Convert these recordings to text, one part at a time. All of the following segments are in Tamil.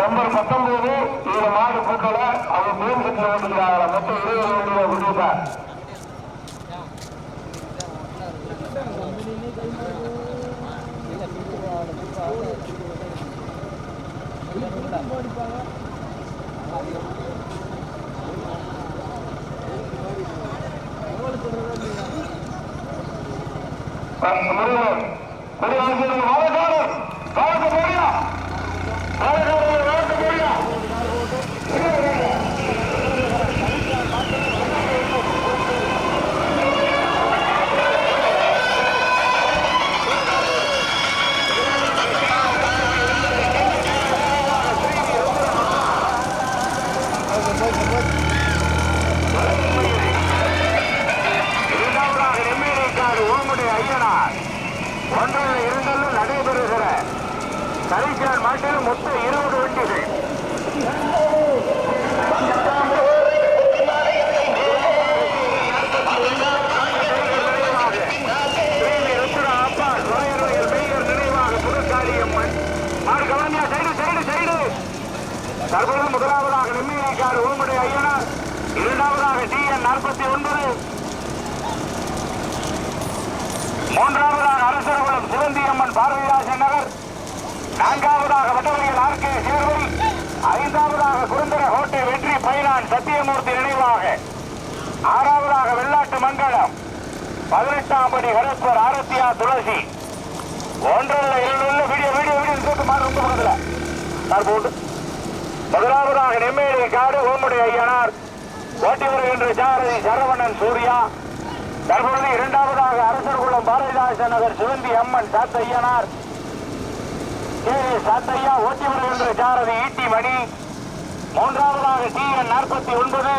நம்பர் பத்தொன்பது இதுல மாடு கூட்டல அவங்க மீன் கட்டில ஓட்டுக்கிறாங்க மொத்தம் இருபது வண்டியில கொடுத்துருப்பார் முருகன் குடியாசிரியர் வாழக்காரர் வாழக்க போறியா? வாழக்காரர் மாடு மாட்டில் மொத்த இருபது வண்டிகள். தற்போது முதலாவதாக நெம்மேலிக்காடு ஓமுடைய ஐயனார். இரண்டாவதாக டி என் நாற்பத்தி ஒன்பது. மூன்றாவதாக அரசரகுளம் சிவந்தி அம்மன் பார்வையாசன் நான்காவதாக வட்டவழியில் ஆர் கே ஐந்தாவதாக குருந்தர கோட்டை வெற்றி பைனான் சத்தியமூர்த்தி நினைவாக ஆறாவதாக வெள்ளாட்டு மங்கலம் பதினெட்டாம் படி ஹரஸ்வர் ஆரத்தியா துளசி. ஒன்றல்ல இரண்டு வீடியோ வீடியோ வீடியோ போட்டு மாறு ரொம்ப சார் போட்டு. முதலாவதாக நெம்மேலி காடு ஓமுடி ஐயனார். ஓட்டி வருகின்ற ஜாரதி சரவணன் சூர்யா. தற்பொழுது இரண்டாவதாக அரசர்குளம் பாரதிதாசன் நகர் சிவந்தி அம்மன் சாத்தையனார் கே. சாத்தையா ஓட்டி வருகின்ற ஜாரதி ஈட்டி மணி. மூன்றாவதாக டி என் நாற்பத்தி ஒன்பது.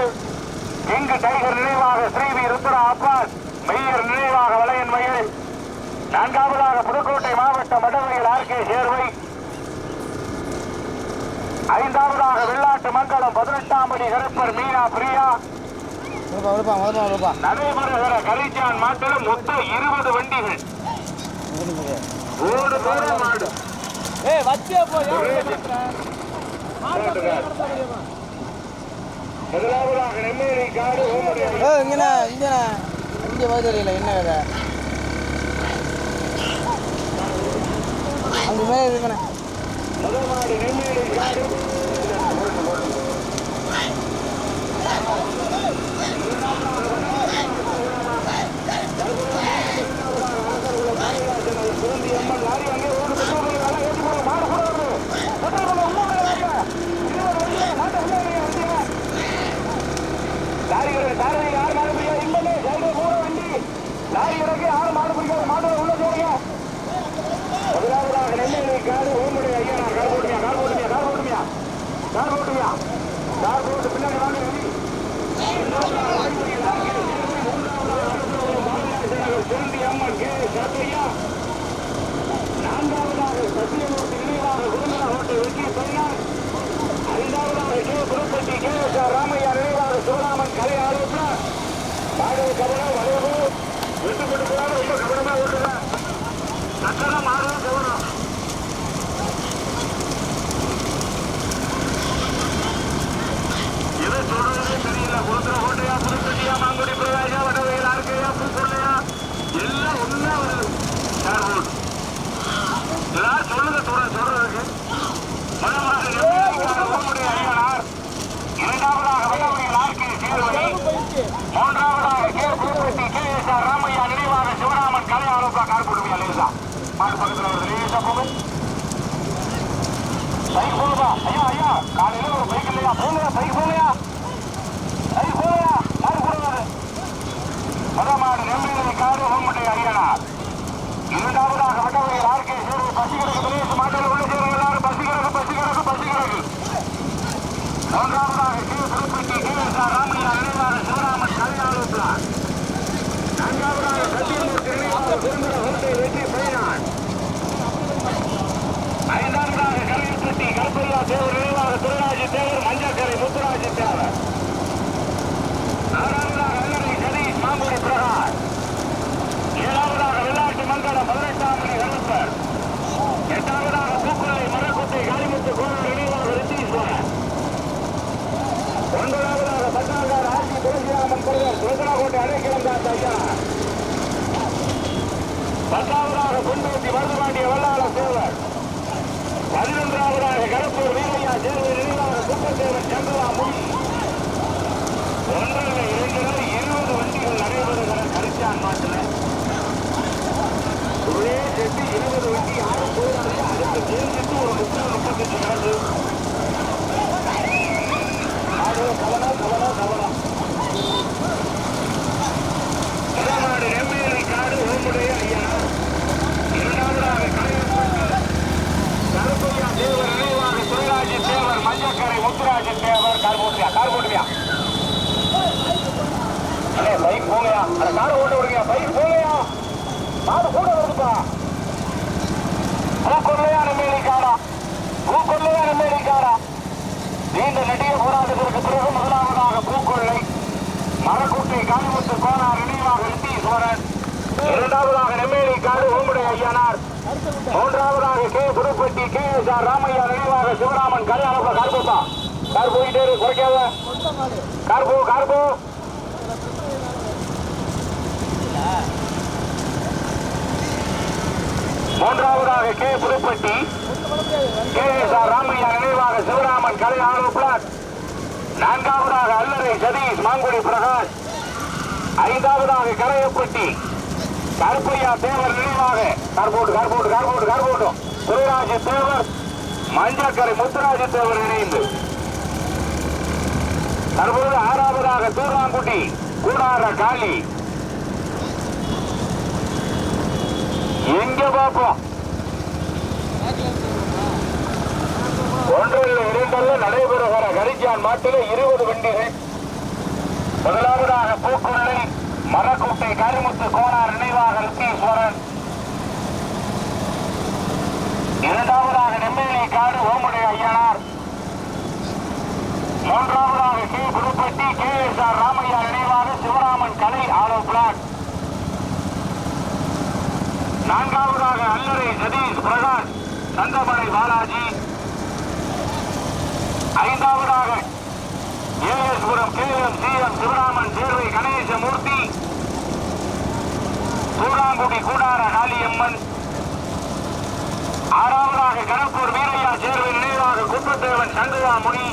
கிங்கு டைகர் நினைவாக ஸ்ரீவி ருத்ரா அப்பாஸ் மெய்யர் நினைவாக வளையன் மயில். நான்காவதாக புதுக்கோட்டை மாவட்டம் மடவையில் ஆர் கே சேர்வை. ஐந்தாவதாக வெள்ளாட்டு மங்கலம் பதினெட்டாம் படி கருப்பர் மீனா பிரியா. நடைபெறுகிற கரிச்சான் மாட்டில் மொத்தம் இருபது வண்டிகள். ஓடு தூரம் மாடு ஏய் வச்சே போ முதலாவதாக நெம்மேலி காடு இங்கண்ணே இங்கண்ணே இங்கே என்ன கதை அங்கே மேலே இருக்குண்ணே முதல் மாடு நெம்மேலி காடு லாரிகள் சாரதி யார் மாடு பிடிக்காது இன்பமே சைடு மூணு வண்டி லாரி இறக்கி யாரும் மாடு பிடிக்காது மாடு உள்ள போறீங்க முதலாவதாக நெல்லை காடு ஓமுடைய ஐயா நான் கால் போட்டுமியா கால் போட்டுமியா கால் போட்டுமியா கால் போட்டுமியா கால் போட்டு பின்னாடி வாங்க வெளி. சிறுந்தி அம்மன் கே சத்தையா நான்காவதாக சத்தியமூர்த்தி நினைவாக குருமன ஹோட்டல் வெற்றி பெண்ணார் ஐந்தாவதாக K Pudupatti K S R Ramaiya நினைவாக சிவராமன் கலை ஆலோசனை மாடல் கவனம் வளைவு விட்டு கொண்டு போகாம ரொம்ப கவனமா ஓட்டுங்க சக்கரம் மாறும் கவனம் எது சொல்றதே தெரியல கொடுக்குற ஓட்டையா புதுப்பட்டியா மாங்குடி பிரகாஷா வடவையில் ஆர்க்கையா புதுக்கொள்ளையா எல்லாம் ஒண்ணா வருது சார் ஓட்டு எல்லாரும் சொல்லுங்க சொல்ற சொல்றதுக்கு முதலாவது நெல்லிக்காடு ஊமுடைய ஐயனார் இரண்டாவதாக வடவையில் ஆர்கே சேர்வனை மூன்றாவதாக K Pudupatti K S R Ramaiya நினைவாக சிவராமன் கலை ஆலோசா கார் போடுவியா லேசா மாடு பக்கத்தில் வருது லேசா போகும் பைக் போகுதா ஐயா ஐயா காலையில ஒரு பைக் இல்லையா போகலையா பைக் போகலையா பைக் போகலையா மாடு போடுவாரு முதல் மாடு நெல்லிலை காடு ஓமுடைய ஐயனார் இரண்டாவதாக வட்டவையில் ஆர்கே சேர்வை பசி கிடக்கு பிரதேச மாட்டில் உள்ள சேரும் எல்லாரும் பசி கிடக்கு பசி கிடக்கு பசி கிடக்கு மூன்றாவதாக K Pudupatti K S R Ramaiya நினைவாக சிவராமன் கலை ஆலோசனா நான்காவதாக தேவர் நினைவாக துரராஜி தேவர் மஞ்சக்கரை முத்துராஜி தேவர். நாலாவதாக கணேஷ் மாம்பூரி பிரகாஷ். ஏழாவதாக வெள்ளாட்டு மங்கலம் மதுரை கார் ஓட்ட விடுங்க பைக் போகலையா? கார் கூட வருதுப்பா. பூக்கொல்லையா நெம்மேலி காடா பூக்கொல்லையா நெம்மேலி காடா நீண்ட நெடிய போராட்டத்திற்கு பிறகு முதலாவதாக பூக்கொள்ளை. மரக்குட்டை காலிமுத்து கோனார் நினைவாக நித்தீஸ்வரன் இரண்டாவதாக நெம்மேலி காடு ஓம்புடை ஐயனார். மூன்றாவதாக K. Pudupatti K. S. R. Ramaiya நினைவாக சிவராமன் கல்யாணம் கார்போட்டா கார் போயிட்டே இரு, குறைக்காத. கார் போ கார் போ மூன்றாவதாக K. Pudupatti. K. S. R. Ramaiya நினைவாக சிவராமன் கலை ஆலோ பிளாட் நான்காவதாக அல்லறை சதீஷ் மாங்குடி பிரகாஷ். ஐந்தாவதாக கரையப்பட்டி. கருப்பையா தேவர் நினைவாக. கார்போட்டு கார்போட்டு கார்போட்டு கார்போட்டு துரைராஜ தேவர் மஞ்சக்கரை முத்துராஜ தேவர் இணைந்து. தற்போது ஆறாவதாக தூராங்குட்டி கூடார காளி. எங்க பார்ப்போம் ஒன்றில் இரண்டல்ல நடைபெறுகிற கரிச்சான் மாட்டில் இருபது வண்டிகள். முதலாவதாக பூக்குள்ளை மரக்குட்டை கரிமுத்து கோனார் நினைவாக ரித்தீஸ்வரன். இரண்டாவதாக நெம்மேலி காடு ஓமுடைய ஐயனார். மூன்றாவதாக K. Pudupatti K. S. R. Ramaiya நினைவாக சிவராமன் கலை ஆலோ பிளாட் நான்காவதாக அல்லறை சதீஷ் பிரகாஷ் சந்தமலை பாலாஜி. ஐந்தாவதாக ஏஎஸ்புரம் K M C M Sivaraman தேர்வை கணேசமூர்த்தி. சூடாங்குடி கூடார காளியம்மன். ஆறாவதாக கணப்பூர் வீரையா சேர்வை நினைவாக குப்பத்தேவன் சண்முகா முனி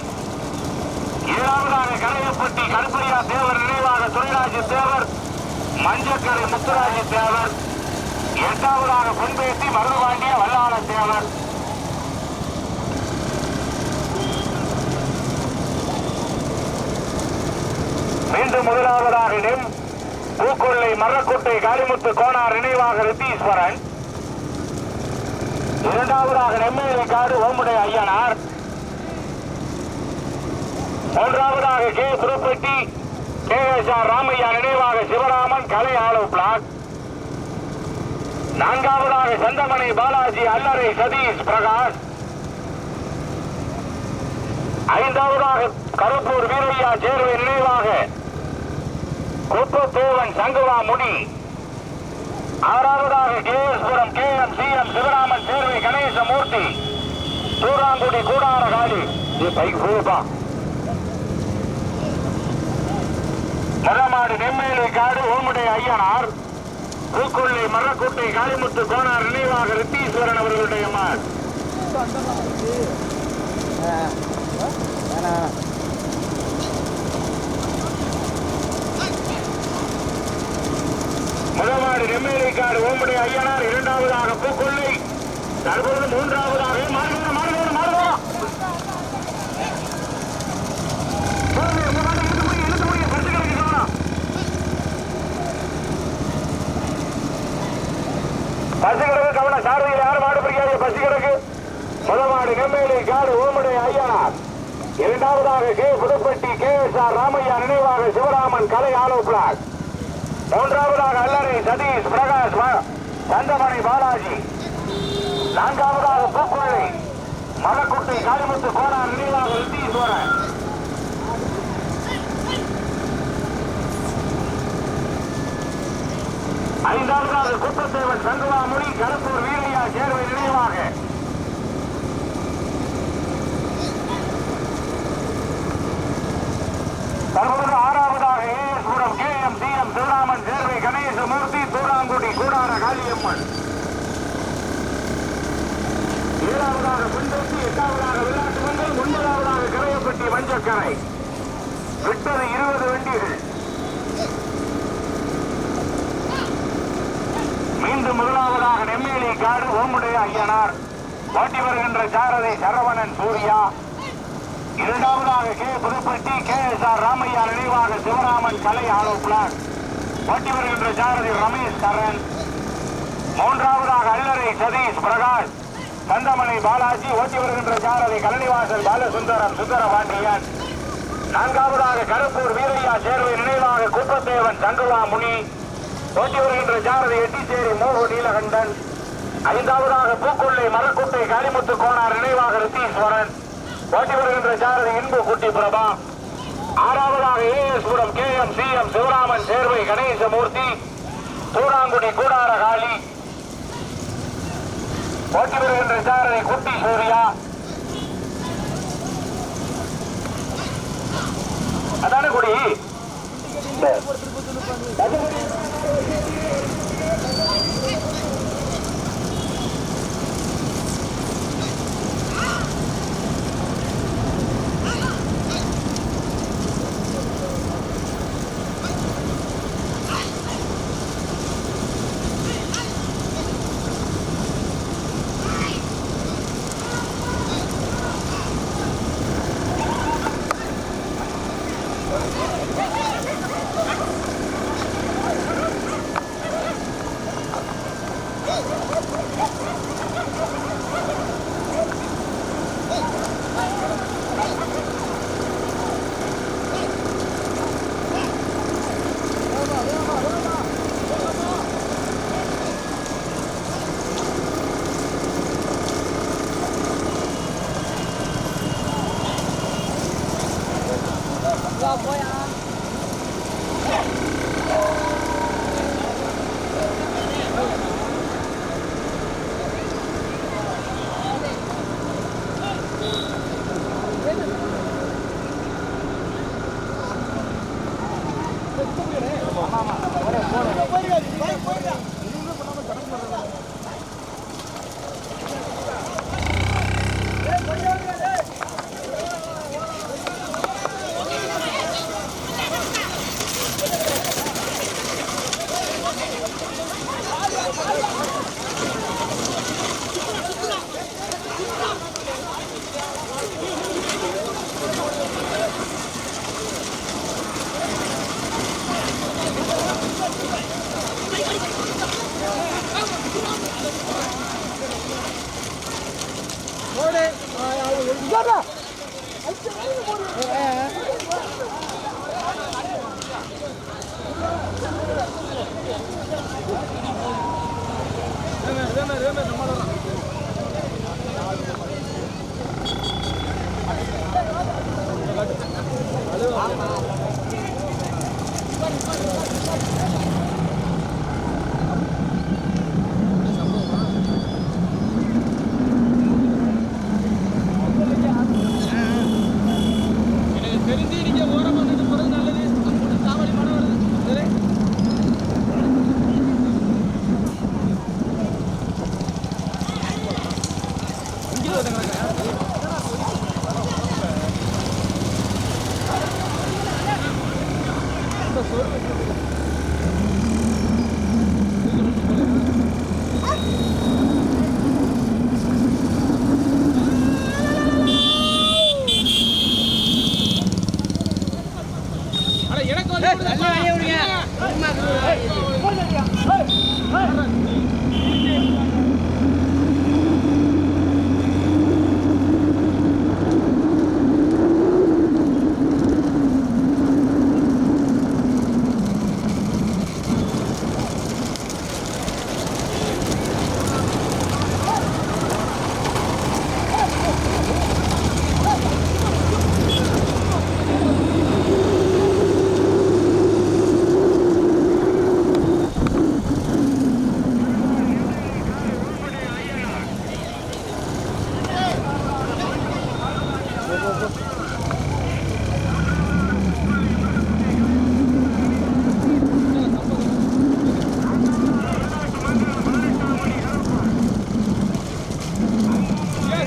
ஏழாவதாக கரையப்பட்டி கருப்பையா தேவர் நினைவாக துரைராஜ தேவர். மஞ்சக்கரை முத்துராஜ தேவர். எட்டாவதாக பொன்பேட்டி மருதுபாண்டிய வல்லாள தேவர். மீண்டும் முதலாவதாக நிம் பூக்கொள்ளை மரக்கோட்டை காளிமுத்து கோனார் நினைவாக ரித்தீஸ்வரன். இரண்டாவதாக நெம்மேலி காடு ஓமுடை ஐயனார். மூன்றாவதாக K. Pudupatti K. S. R. Ramaiya நினைவாக சிவராமன் கலை ஆலோ பிளாக். நான்காவதாக சந்தமணி பாலாஜி அல்லறை சதீஷ் பிரகாஷ். ஐந்தாவதாக கருப்பூர் வீரையா சேர்வை நினைவாக குப்பத்தேவன் சங்குவா முடி ஆறாவதாக கேஎஸ்புரம் K M C M Sivaraman Servai Ganesamoorthy. தூராங்குடி கூடார காலி இது பைக் போப்பா மரமாடு நெம்மேலி காடு ஓமுடை ஐயனார். பூக்கொள்ளை மரக்கோட்டை காளிமுத்து கோனார் நினைவாக ரித்தீஸ்வரன் அவர்களுடைய மார் ஆ வேணா ஓம்படி ஐயனார் இரண்டாவதாக பூக்கொள்ளை தற்பொழுது மூன்றாவதாக மாறுகிறோம் மாறுகிறோம் மாறுகிறோம் பசு கிடக்கு கவனம் சாரதியில் யாரும் மாடு பிடிக்காது பசு கிடக்கு முதலாடு நெம்மேலி காடு ஓமடை ஐயா. இரண்டாவதாக K. Pudupatti K. S. R. Ramaiah நினைவாக சிவராமன் கலை ஆலோ பிளாக் மூன்றாவதாக அல்லறை சதீஷ் பிரகாஷ் தந்தமணி பாலாஜி. நான்காவதாக பூக்குள்ளை மலக்குட்டி காளிமுத்து கோனார் நினைவாக ரித்தீஸ்வரன் ஐந்தாவதாக குப்பத்தேவன் சங்குவாமொழி கருப்பூர் வீரையா சேர்வை நினைவாக தற்போது ஆறாவதாக ASPuram K M C M Sivaraman Servai Ganesamoorthy Thurankudi கூடார காளியம்மன். ஏழாவதாக புந்தோட்டி எட்டாவதாக விளையாட்டு மங்கல் ஒன்பதாவதாக கரையப்பட்டி மஞ்சக்கரை. விட்டது இருபது வண்டிகள். மீண்டும் முதலாவதாக நெம்மேலி காடு ஓமுடைய ஐயனார். ஓட்டி வருகின்ற சாரதி சரவணன் சூர்யா. இரண்டாவதாக K. Pudupatti K. S. R. Ramaiah நினைவாக சிவராமன் கலை ஆலோசனர் ஓட்டி வருகின்ற சாரதி ரமேஷ் சரண். மூன்றாவதாக அல்லறை சதீஷ் பிரகாஷ். தந்தமணி பாலாஜி ஓட்டி வருகின்ற சாரதி கலனிவாசல் பாலசுந்தரம் சுந்தரபாண்டியன். நான்காவதாக கருப்பூர் வீரையா சேர்வை நினைவாக குப்பத்தேவன் சங்குவா முனி ஓட்டி வருகின்ற சாரதி எட்டிச்சேரி மோகு நீலகண்டன். ஐந்தாவதாக பூக்குள்ளை மரக்குட்டை காளிமுத்து கோனார் நினைவாக ரித்தீஸ்வரன் ஓட்டி வருகின்ற சாரதி இன்பு குட்டி பிரபா. ஆறாவதாக ASPuram K M C M Sivaraman Servai Ganesamoorthy. Thurankudi கூடார காளி ஓட்டி வருகின்ற சாரதி குட்டி சூர்யா. அதான குடி.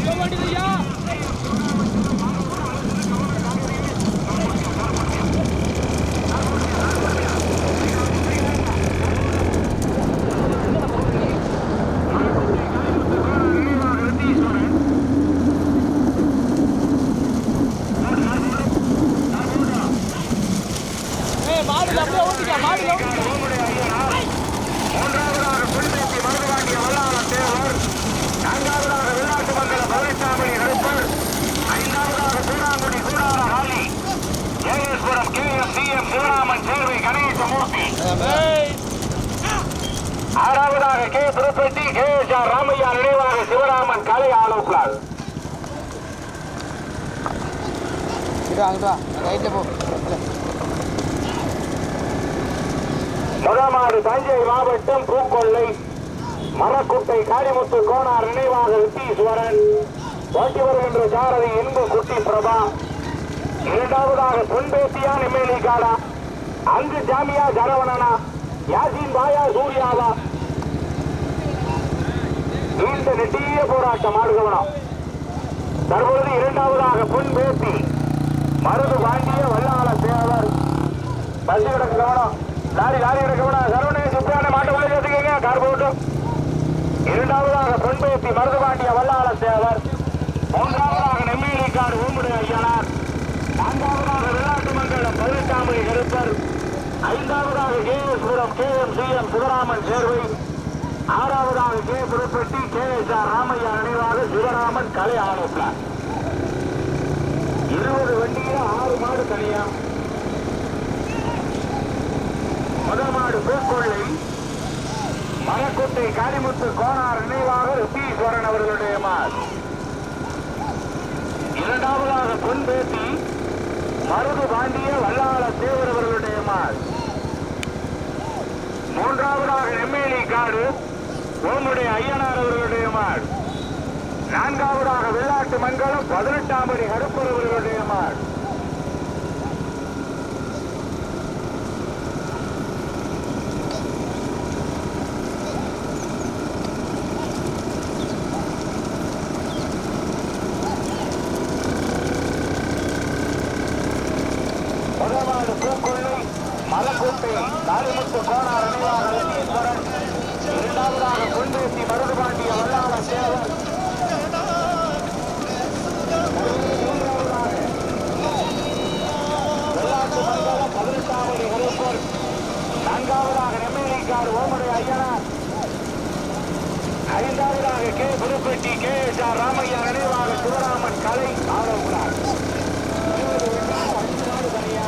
போக ஐயா? முதமாடு தஞ்சை மாவட்டம் பூக்கொள்ளை மரக்குட்டை காளிமுத்து கோனார் நினைவாக வித்தீஸ்வரன் ஓட்டி வருகின்ற சாரதி இன்பு குட்டி பிரபா. இரண்டாவதாக பொன்பேசியா நிம்மேலி காடா. அங்கு ஜாமியா சரவணனா யாசின் பாயா சூர்யாவா. நீண்ட நெட்டிய போராட்டம் ஆடுகவனம் தற்பொழுது இரண்டாவதாக பொன்பேசி. மருது பாண்டிய வல்லாள தேவர் பஸ் கிடக்கு கவனம். லாரி லாரி இருக்கக்கூடாது சரவணே சுப்பியான மாட்டு உள்ள சேர்த்துக்கங்க கார் போட்டும் இரண்டாவதாக பொன்பேசி மருதுபாண்டிய வல்லாள சேவர். மூன்றாவதாக நெம்மேலி காடு ஊமுடு ஐயனார். நான்காவதாக விளையாட்டு மங்கலம் பதினெட்டாமணி கருப்பர் ஐந்தாவதாக K S Puram K M C M Sivaraman Servai. ஆறாவதாக K Pudupatti K S R Ramaiah நினைவாக சிவராமன் கலை ஆலோசனை. இருபது வண்டியில் ஆறு மாடு தனியாக முதல் மாடு பூக்கொள்ளை மரக்குட்டை காரிமுத்து கோனார் நினைவாக ரித்தீஸ்வரன் அவர்களுடைய மார். இரண்டாவதாக பொன்பேட்டி மருது பாண்டிய வல்லாள தேவர் அவர்களுடைய மாடு மூன்றாவதாக நெம்மேலி காடு ஓமுடைய ஐயனார் அவர்களுடைய மாடு நான்காவதாக வெள்ளாட்டு மங்கலம் பதினெட்டாம் படி கருப்பர் அவர்களுடைய மாடு முதலாவது மலக்கோட்டை காளிமுத்து கோனார் அணிவாக லட்சுமீஸ்வரன் இரண்டாவதாக பொன்பேசி மருதுபாண்டிய வல்லாள சேவன் வெள்ளாட்டு பதினெட்டாவது நான்காவதாக ஓமடை ஐயனார். ஐந்தாவதாக K. Pudupatti K. S. R. Ramaiah நினைவாக சிவராமன் கலை ஆடவுள்ளார் அஞ்சு நாடு தனியா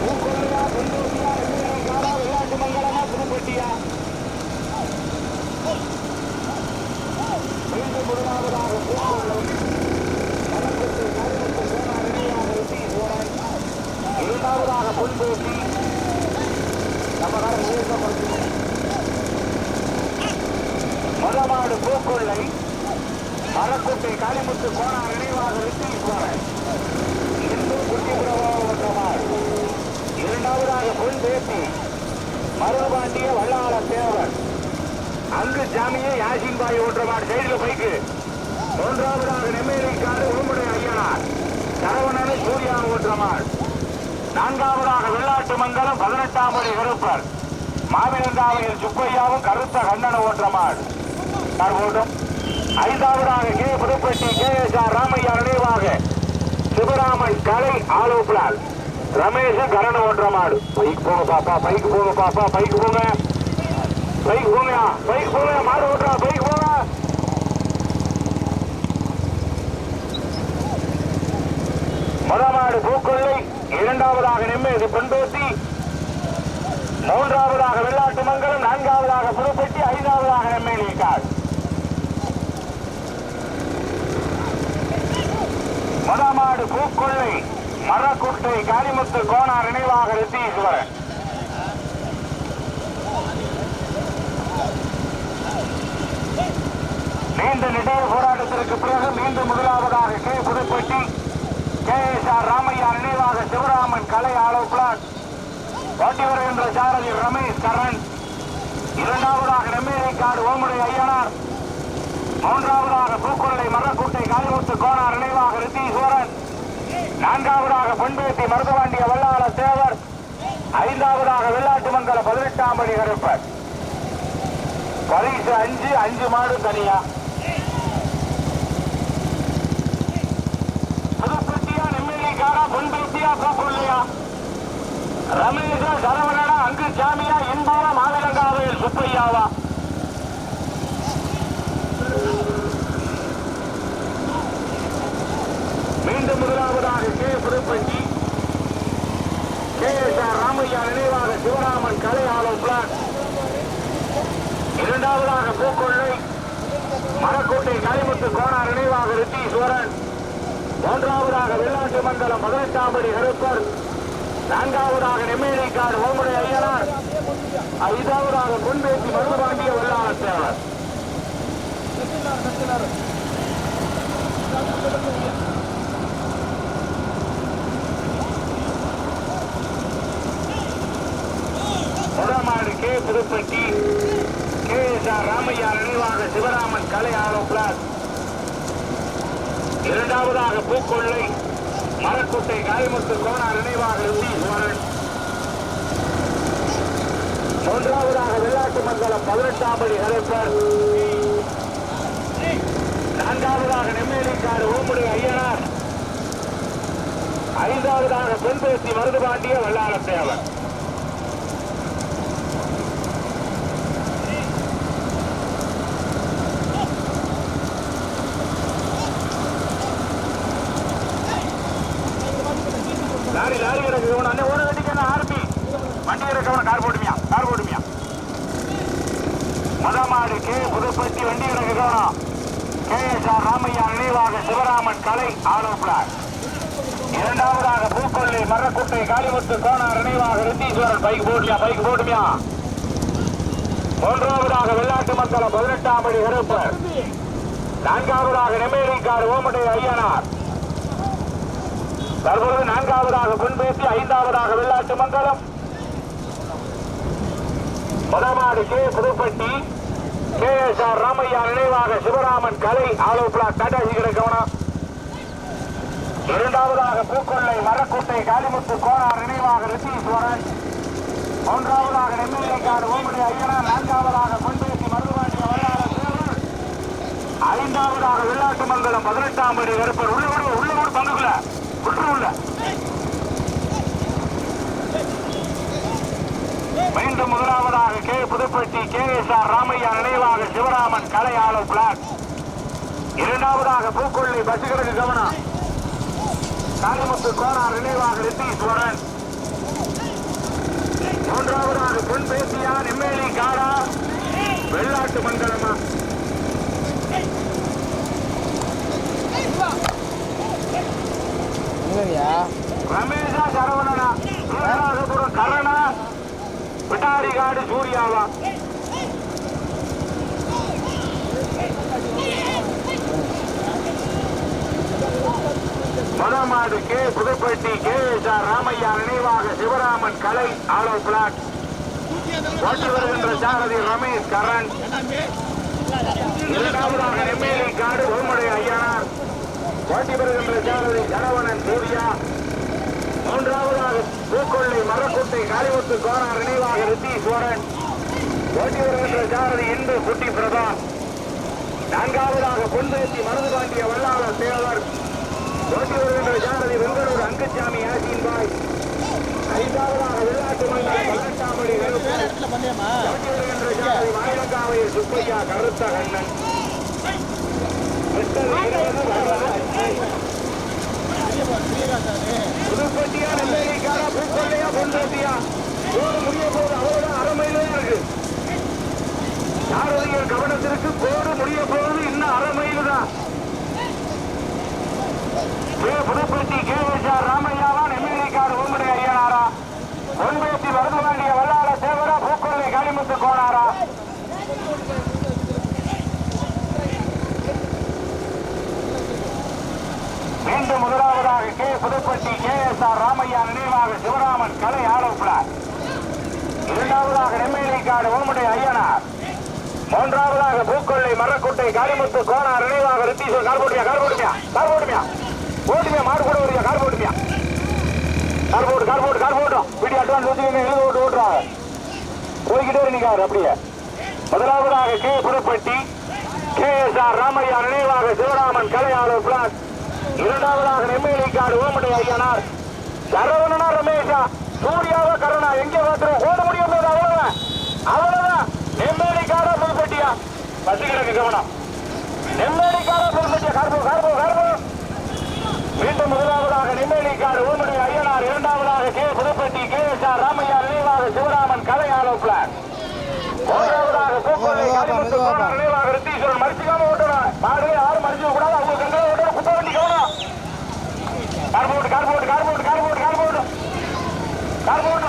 பூக்கொல்லையா பொந்தூசியா நெம்மேலிக்காடா வெள்ளாட்டு மங்கலமா புதுப்பட்டியா மீண்டும் முதலாவதாக பூக்கொல்லை மலக்குத்து கருமுத்து சோனார் நினைவாக ரித்தீஸ்வரன் இரண்டாவதாக பொன்பேசி நம்ம காரம் உயர்த்தப்படுத்தும் மதமாடு காளிமுத்து கோணார் நினைவாக ரித்தீஸ்வரன் இந்து குட்டிபுரமாடு இரண்டாவதாக பொன் மருதுபாண்டிய வல்லாள தேவர். அங்கு ஜாமியே யாசின் பாய் ஓட்டுற சைடில் பைக்கு. மூன்றாவதாக நெம்மேலிக்காடு உருமுடை ஐயனார். சரவணனை சூர்யா நான்காவதாக வெள்ளாட்டு மங்கலம் பதினெட்டாம் படி விருப்பர் மாவிலங்காவையில் சுப்பையாவும் கருத்த கண்ணன ஓட்டுற ஓட்டம்? ஐந்தாவதாக K. Pudupatti K. S. R. Ramaiah நினைவாக. சிவராமன் கலை ஆலோசனால் ரமேஷ் கரண ஓட்டுற மாடு பைக் போங்க பாப்பா பைக் போங்க பாப்பா பைக் போங்க. பைக் போங்க பைக் போங்க மாடு ஓட்டுறா பைக் போங்க. முதமாடு பூக்கொள்ளை இரண்டாவதாக நெம்மேது பெண்பேசி மூன்றாவதாக வெள்ளாட்டு மங்கலம் நான்காவதாக புதுப்பட்டி ஐந்தாவதாக நெம்மேலி காடு மதமாடு பூக்கொள்ளை மரக்குட்டை காரிமுத்து கோனார் நினைவாக ரித்தீஸ்வரன் நீண்ட நெடிய போராட்டத்திற்கு பிறகு மீண்டும் முதலாவதாக K Pudupatti K S R Ramaiah நினைவாக சிவராமன் கலை ஆலோசனார் ஓட்டி வருகின்ற சாரதி ரமேஷ் கரண் இரண்டாவதாக நெம்மேலிக்காடு ஓமுடை ஐயனார். மூன்றாவதாக பூக்குரலை மரக்கூட்டை காளிமுத்து கோனார் நினைவாக ரித்தீஸ்வரன் நான்காவதாக பொன்பேட்டி மருதுவாண்டிய வல்லாள தேவர் ஐந்தாவதாக வெள்ளாட்டு மங்கல பதினெட்டாம் படி கருப்பர். பரிசு அஞ்சு அஞ்சு மாடு தனியா புதுப்பட்டியா நெம்மேலிக்காரா பொன்பேட்டியா ரமேஷா சரவணனா அங்கு சாமியா இன்புவா மாநிலங்காவையில் சுப்பையாவா? மீண்டும் முதலாவதாக K. Pudupatti K. S. R. Ramaiah நினைவாக சிவராமன் கலை ஆலோம் பிளாட் இரண்டாவதாக பூக்கொள்ளை மரக்கோட்டை கலைமுத்து கோனார் நினைவாக சோரன் மூன்றாவதாக வெள்ளாட்டு மண்டலம் பதினெட்டாம்படி கருப்பர். நான்காவதாக நெம்மேலிக்காடு ஓமுறை ஐயனார். ஐதா முன்பேசி மருதுபாண்டிய வெள்ளாள தேவர் முதமாடு K Pudupatti K S R Ramaiah நினைவாக சிவராமன் கலை ஆலோ பிளாஸ் இரண்டாவதாக பூக்கொள்ளை கோட்டை காயமுத்து கோனார் நினைவாக மூன்றாவதாக வெள்ளாட்டு மண்டலம் பதினெட்டாம் படி ஹரப்பர் நான்காவதாக நெம்மேலிக்காடு ஓமுடி ஐயனார். ஐந்தாவதாக பெண்பேசி மருதுபாண்டிய வல்லாளத்தேவர் லாரி லாரி கிடக்கு இவன் அண்ணே ஓட வேண்டிய ஆர்பி வண்டி கிடக்கவன கார் போட்டுமியா கார் போட்டுமியா மதமாடு கே புதுப்பட்டி வண்டி கிடக்கு கவனம் கே எஸ் ஆர் ராமையா நினைவாக தலை கலை ஆலோசனார். இரண்டாவதாக பூக்கொல்லி மரக்குட்டை காளிமுத்து கோனார் நினைவாக ரித்தீஸ்வரன் பைக் போட்டியா? பைக் போட்டுமியா? மூன்றாவதாக வெள்ளாட்டு மண்டலம் பதினெட்டாம் படி கருப்பர் நான்காவதாக நெமேரிக்கார் ஓமடை ஐயனார். தற்பொழுது நான்காவதாக குன்பேசி ஐந்தாவதாக வெள்ளாட்டு மங்கலம் முதமாடு K. Pudupatti. K. S. R. Ramaiah நினைவாக சிவராமன் கலை ஆலோ பிளாக் டாடா சீக்கிரம் கவனம். இரண்டாவதாக பூக்கொள்ளை மரக்கோட்டை காளிமுத்து கோனார் நினைவாக ரித்தீஸ்வரன் மூன்றாவதாக நெல்லியக்காடு ஓமடி ஐயனா. நான்காவதாக பொன்பேசி மருதுவாண்டிய வரலாறு தேவர் ஐந்தாவதாக வெள்ளாட்டு மங்கலம் பதினெட்டாம் படி கருப்பர். உள்ள கூட உள்ள கூட பங்குக்குள்ள உள்ள உள்ள. மீண்டும் முதலாவதாக K. Pudupatti K. S. R. Ramaiah நினைவாக சிவராமன் கலை ஆலோ பிளாக் இரண்டாவதாக பூக்கொள்ளி பசுகளுக்கு கவனம் காளிமுத்து கோனார் நினைவாக ரித்தீஸ்வரன் மூன்றாவதாக பொன் பேசியா நெம்மேலி காடா. வெள்ளாட்டு மண்டலமா ரமேஷா சரவணனா கரணா பிட்டாரிகாடு சூர்யாவா. மதமாடு K Pudupatti K S R Ramaiah நினைவாக சிவராமன் கலை ஆலோ பிளாட் ஓட்டு வருகின்ற சாரதி ரமேஷ் கரண். இரண்டாவதாக எம்எல்ஏ காடு ஓமடை ஐயனார். ஓட்டி வருகின்ற சாரதி கணவனன் சூர்யா மூன்றாவதாக பூக்கொள்ளை மரக்குட்டை காளிமுத்து கோனார் நினைவாக ரித்தீஸ்வரன் ஓட்டி வருகின்ற சாரதி இந்து குட்டி பிரதான் நான்காவதாக பொன்பேசி மருதுபாண்டிய வல்லாள தேவர் ஓட்டி வருகின்ற சாரதி வெங்கடூர் அங்குச்சாமி யாசின் பாய் ஐந்தாவதாக வெள்ளாட்டு மண்டலம் பண்ணியம்மா ஓட்டி வருகின்ற சாரதி வாயிலங்காவையில் சுப்பையா கருத்த கண்ணன் புதுப்பட்டியா நெல்லைக்காரா பூக்கொல்லையா பொன்பட்டியா ஓடு முடிய போது அவ்வளவுதான் அரை மைலே இருக்கு சாரதிகள் கவனத்திற்கு கோடு முடிய போகுது இன்னும் அரை மைல் தான் K Pudupatti K S R ராமையாவா நெல்லைக்காடு ஊம்படி ஐயனாரா பொன்பேசி மருதுவாண்டிய வல்லாள தேவரா பூக்கொல்லை காளிமுத்து கோனாரா மீண்டும் முதலாவதாக K Pudupatti K S R Ramaiah நினைவாக சிவராமன் கலை ஆலோசனார் இரண்டாவதாக காடு ஓமுடை ஐயனார். மூன்றாவதாக பூக்கொள்ளை மரக்குட்டை காரிமுத்து கோனார் நினைவாக ரித்தீஸ்வர் கார் போட்டுமியா கார் போட்டுமியா கார் போட்டுமியா போட்டுமியா மாடு கூட வருவியா கார் போட்டுமியா கார் போட்டு கார் போட்டு கார் போட்டோம் வீடியோ அட்வான்ஸ் வச்சுக்கோங்க எழுத ஓட்டு ஓட்டுறாங்க போய்கிட்டே இருந்தீங்க அப்படியே. முதலாவதாக K. Pudupatti K S R Ramaiah நினைவாக சிவராமன் கலையாளர் ஆலோசனார் இரண்டாவதாக நெம்மேலிக்காடு ஓமடை ஐயனார். சரவணனா ரமேஷா சூர்யாவா கருணா எங்கே பார்க்கிறோம் ஓட முடியும். அவ்வளவுதான். அவ்வளவுதான் நெம்மேலிக்காடா புதுப்பட்டியா பசி கிடக்கு கவனம் நெம்மேலிக்காடா புதுப்பட்டியா கார்போ கார்போ கார்போ மீண்டும் முதலாவதாக நெம்மேலிக்காடு ஓமடை ஐயனார் இரண்டாவதாக K. Pudupatti K. R. Ramaiah நினைவாக சிவராமன் கலை ஆலோ பிளான் மூன்றாவதாக பூக்கொள்ளை காளிமுத்து கோணம் நினைவாக ரித்தீஸ்வரன் மறிச்சுக்காம ஓட்டணும் மாடு யாரும் மறிச்சு கூடாது. அவங்க கங்கை ஓட்டணும். குத்த வண்டி கவனம். கார் போட்டு கார் போட்டு கார் போட்டு கார் போட்டு கார் போட்டு கார் போட்டு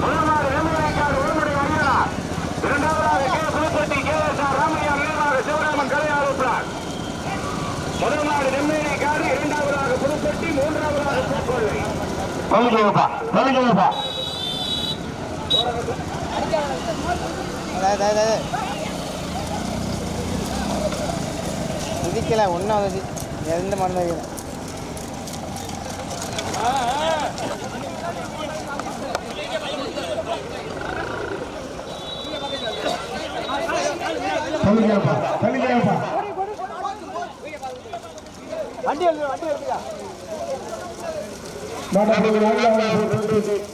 முதலாவது நெல்லைக்காடு உடனுடைய அணியனா இரண்டாவதாக K Pudupatti K S R Ramaiah நினைவாக சிவராமன் கலை ஆலோ பிளான் முதலாவது நெம்மேலி காடு இரண்டாவதாக புதுப்பட்டி மூன்றாவதாக பூக்கொள்ளை அதாவது அதாவது விதிக்கல ஒன்றும் எந்த மருந்து வைக்கல வண்டி வண்டி எடுத்துக்கா